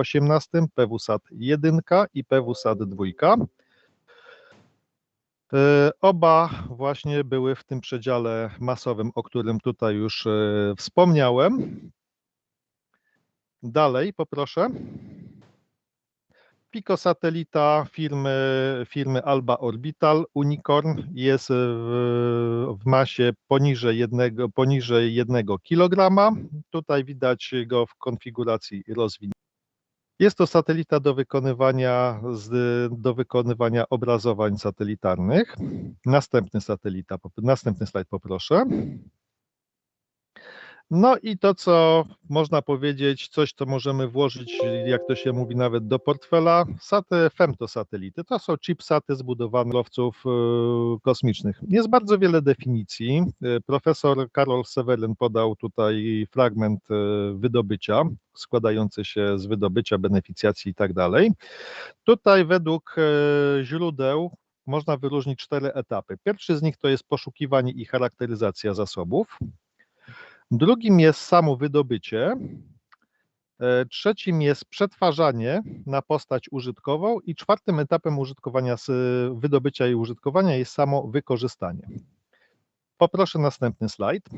18, PWSAT 1 i PWSAT 2. E, Oba właśnie były w tym przedziale masowym, o którym tutaj już e, wspomniałem. Dalej poproszę. Pico satelita firmy, firmy Alba Orbital Unicorn jest w, w masie poniżej jednego, poniżej jednego kg. Tutaj widać go w konfiguracji rozwiniętej. Jest to satelita do wykonywania, do wykonywania obrazowań satelitarnych. Następny satelita, następny slajd poproszę. No i to, co można powiedzieć, coś, co możemy włożyć, jak to się mówi, nawet do portfela, sate, femtosatelity. To są chipsaty zbudowane lowców e, kosmicznych. Jest bardzo wiele definicji. E, profesor Karol Seweryn podał tutaj fragment e, wydobycia, składający się z wydobycia, beneficjacji i tak dalej. Tutaj według źródeł można wyróżnić cztery etapy. Pierwszy z nich to jest poszukiwanie i charakteryzacja zasobów. Drugim jest samo wydobycie. E, trzecim jest przetwarzanie na postać użytkową i czwartym etapem użytkowania, wydobycia i użytkowania jest samo wykorzystanie. Poproszę następny slajd.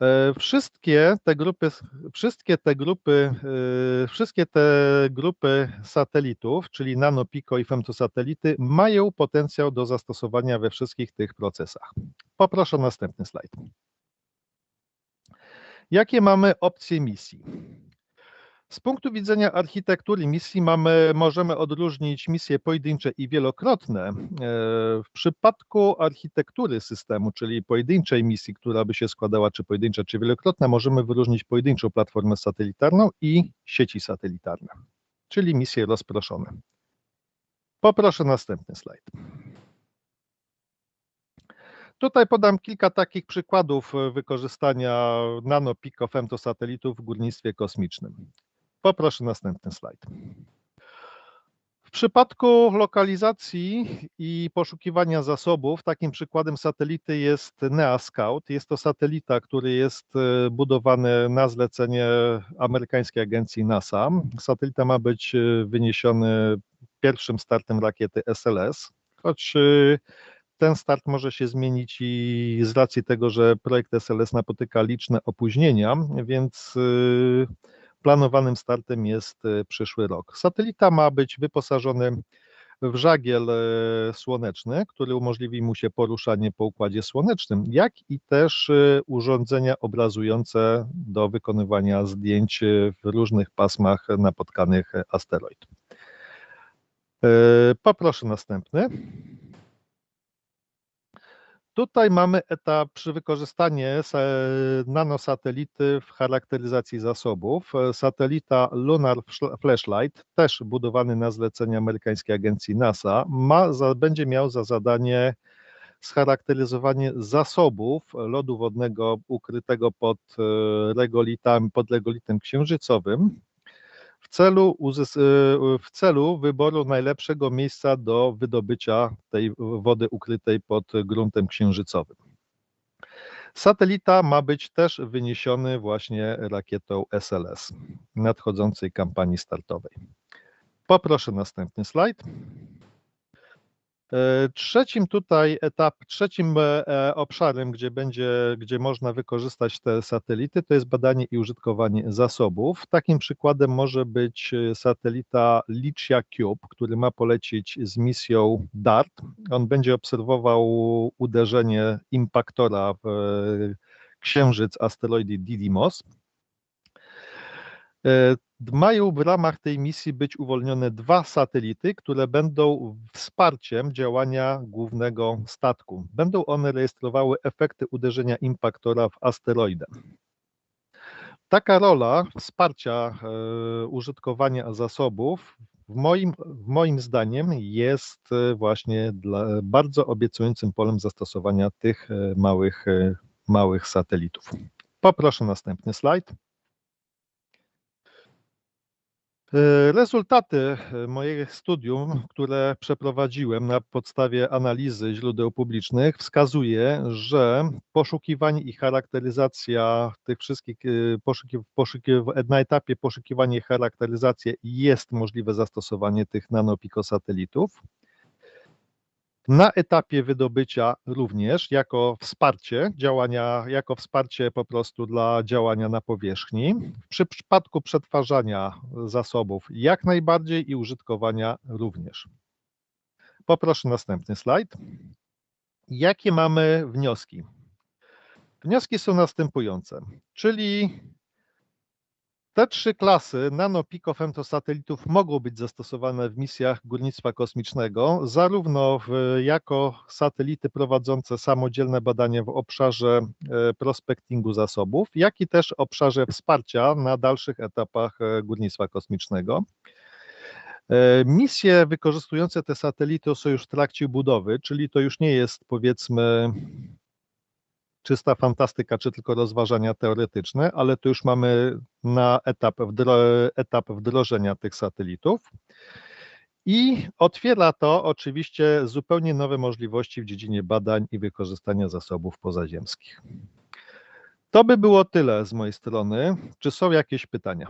E, wszystkie te grupy, wszystkie te grupy, e, wszystkie te grupy satelitów, czyli nano, pico i femtosatelity, mają potencjał do zastosowania we wszystkich tych procesach. Poproszę następny slajd. Jakie mamy opcje misji? Z punktu widzenia architektury misji mamy, możemy odróżnić misje pojedyncze i wielokrotne. E, w przypadku architektury systemu, czyli pojedynczej misji, która by się składała czy pojedyncza, czy wielokrotna, możemy wyróżnić pojedynczą platformę satelitarną i sieci satelitarne, czyli misje rozproszone. Poproszę następny slajd. Tutaj podam kilka takich przykładów e, wykorzystania nano-pico femtosatelitów w górnictwie kosmicznym. Poproszę następny slajd. W przypadku lokalizacji i poszukiwania zasobów, takim przykładem satelity jest NEA Scout. Jest to satelita, który jest e, budowany na zlecenie amerykańskiej agencji NASA. Satelita ma być e, wyniesiony pierwszym startem rakiety SLS, choć ten start może się zmienić i z racji tego, że projekt SLS napotyka liczne opóźnienia, więc y, planowanym startem jest y, przyszły rok. Satelita ma być wyposażony w żagiel y, słoneczny, który umożliwi mu się poruszanie po układzie słonecznym, jak i też urządzenia obrazujące do wykonywania zdjęć w różnych pasmach napotkanych asteroid. Poproszę następny. Tutaj mamy etap przy wykorzystaniu nanosatelity w charakteryzacji zasobów. Satelita Lunar Flashlight, też budowany na zlecenie amerykańskiej agencji NASA, ma, będzie miał za zadanie scharakteryzowanie zasobów lodu wodnego ukrytego pod e, regolitami, pod regolitem księżycowym w celu, y, w celu wyboru najlepszego miejsca do wydobycia tej wody ukrytej pod gruntem księżycowym. Satelita ma być też wyniesiony właśnie rakietą SLS nadchodzącej kampanii startowej. Poproszę następny slajd. E, trzecim tutaj etap, trzecim e, e, obszarem, gdzie będzie, gdzie można wykorzystać te satelity, to jest badanie i użytkowanie zasobów. Takim przykładem może być satelita Licia Cube, który ma polecieć z misją DART. On będzie obserwował uderzenie impaktora w księżyc asteroidy Didymos. Mają w ramach tej misji być uwolnione dwa satelity, które będą wsparciem działania głównego statku. Będą one rejestrowały efekty uderzenia impaktora w asteroidę. Taka rola wsparcia e, użytkowania zasobów w moim, w moim zdaniem jest e, właśnie bardzo obiecującym polem zastosowania tych e, małych, małych satelitów. Poproszę następny slajd. Rezultaty e, mojego studium, które przeprowadziłem na podstawie analizy źródeł publicznych, wskazuje, że poszukiwanie i charakteryzacja tych wszystkich, e, poszuki, poszuki, na etapie poszukiwania i charakteryzacja jest możliwe zastosowanie tych nanopikosatelitów. Na etapie wydobycia również jako wsparcie działania, jako wsparcie po prostu dla działania na powierzchni. W przypadku przetwarzania zasobów jak najbardziej i użytkowania również. Poproszę następny slajd. Jakie mamy wnioski? Wnioski są następujące, czyli te trzy klasy nanopikofemtosatelitów mogą być zastosowane w misjach górnictwa kosmicznego, zarówno w, jako satelity prowadzące samodzielne badania w obszarze e, prospektingu zasobów, jak i też obszarze wsparcia na dalszych etapach e, górnictwa kosmicznego. E, Misje wykorzystujące te satelity są już w trakcie budowy, czyli to już nie jest powiedzmy czysta fantastyka, czy tylko rozważania teoretyczne, ale tu już mamy na etap, wdro etap wdrożenia tych satelitów. I otwiera to oczywiście zupełnie nowe możliwości w dziedzinie badań i wykorzystania zasobów pozaziemskich. To by było tyle z mojej strony. Czy są jakieś pytania?